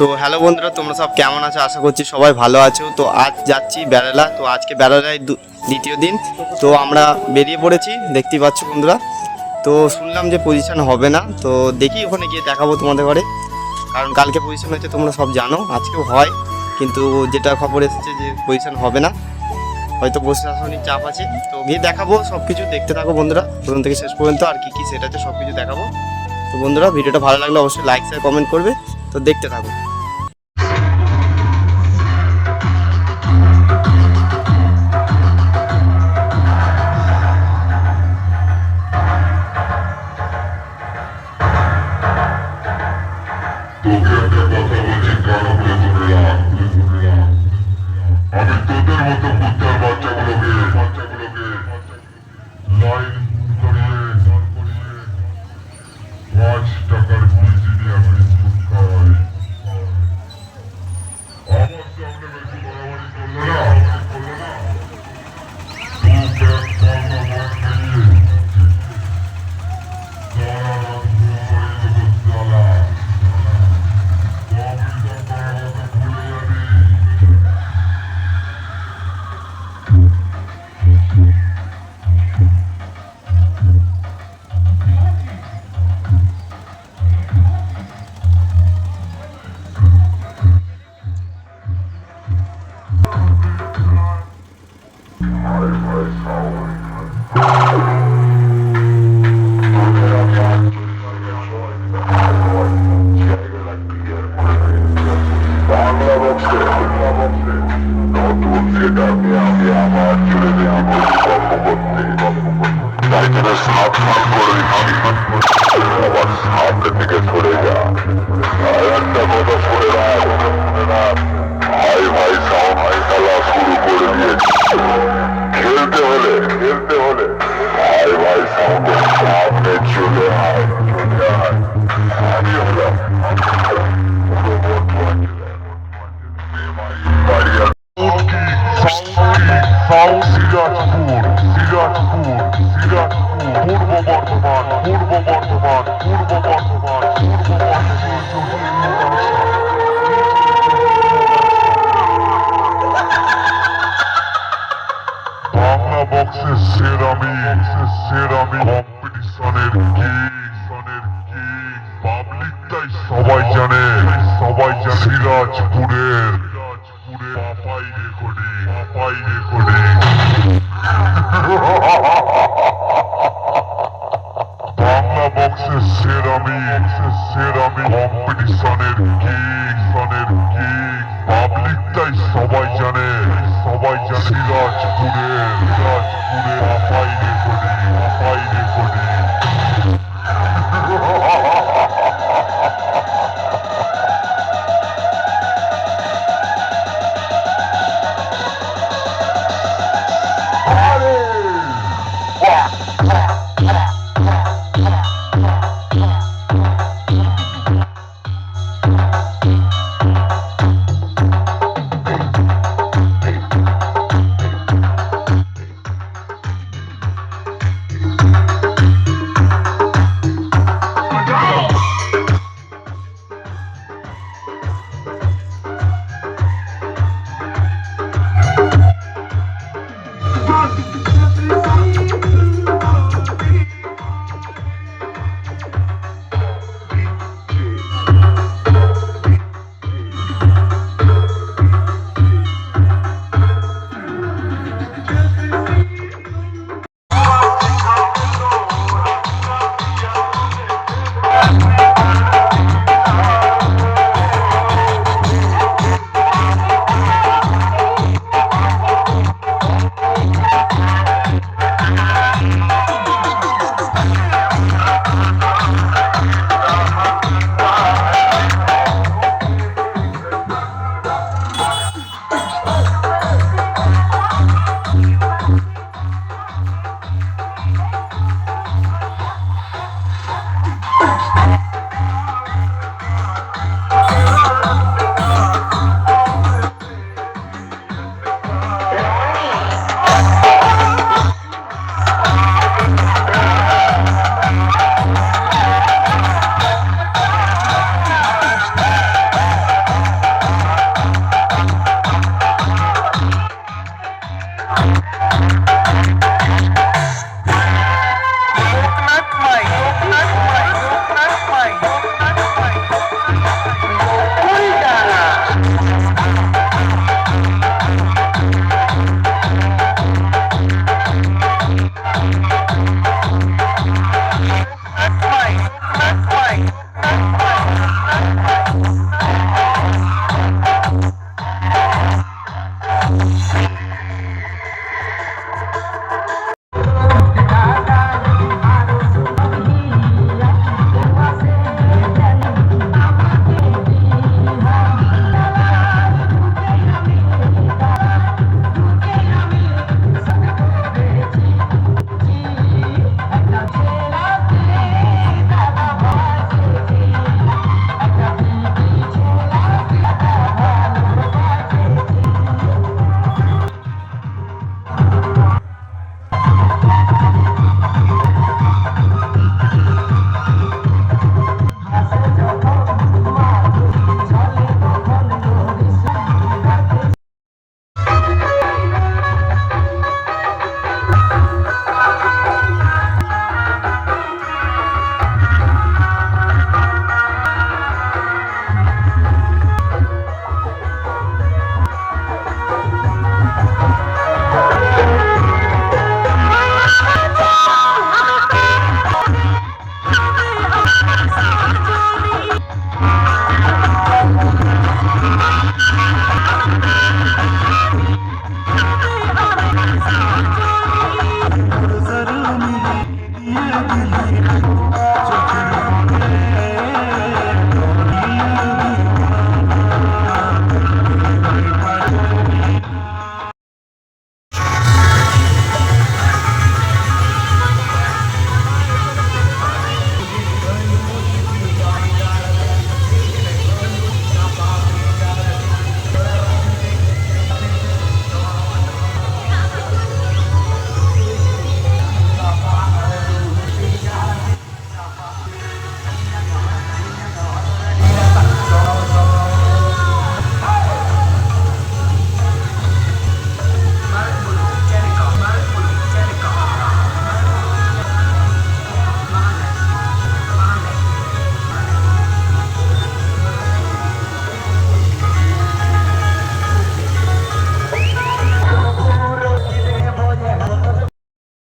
তো হ্যালো বন্ধুরা, তোমরা সব কেমন আছো? আশা করছি সবাই ভালো আছো। তো আজ যাচ্ছি বেড়ালা। তো আজকে বেড়ালায় দ্বিতীয় দিন। তো আমরা বেরিয়ে পড়েছি দেখতেই পাচ্ছ বন্ধুরা। তো শুনলাম যে পজিশন হবে না। তো দেখি ওখানে গিয়ে দেখাবো তোমাদের ঘরে কারণ কালকে পজিশন হয়েছে তোমরা সব জানো, আজকেও হয়। কিন্তু যেটা খবর এসেছে যে পজিশন হবে না। হয়তো প্রশাসনিক চাপ আছে। তো গিয়ে দেখাবো সব কিছু দেখতে থাকো বন্ধুরা। প্রথম থেকে শেষ পর্যন্ত আর কি কি সেটা আছে সব কিছু দেখাবো। তো বন্ধুরা, ভিডিওটা ভালো লাগলে অবশ্যই লাইক শেয়ার কমেন্ট করবে। তো দেখতে থাকো। তোকে একটা কথা বলছি কান খুলে শুনে রাখ আমি তোদের মতো কুত্তার বাচ্চাগুলোকে বাচ্চাগুলোকে সিরাজপুরের বাংলা বক্সের সেরামি সেরামি কম্পিটিশনের কিং সনের কিং পাবলিক তাই সবাই জানে সবাই জানে সিরাজপুরের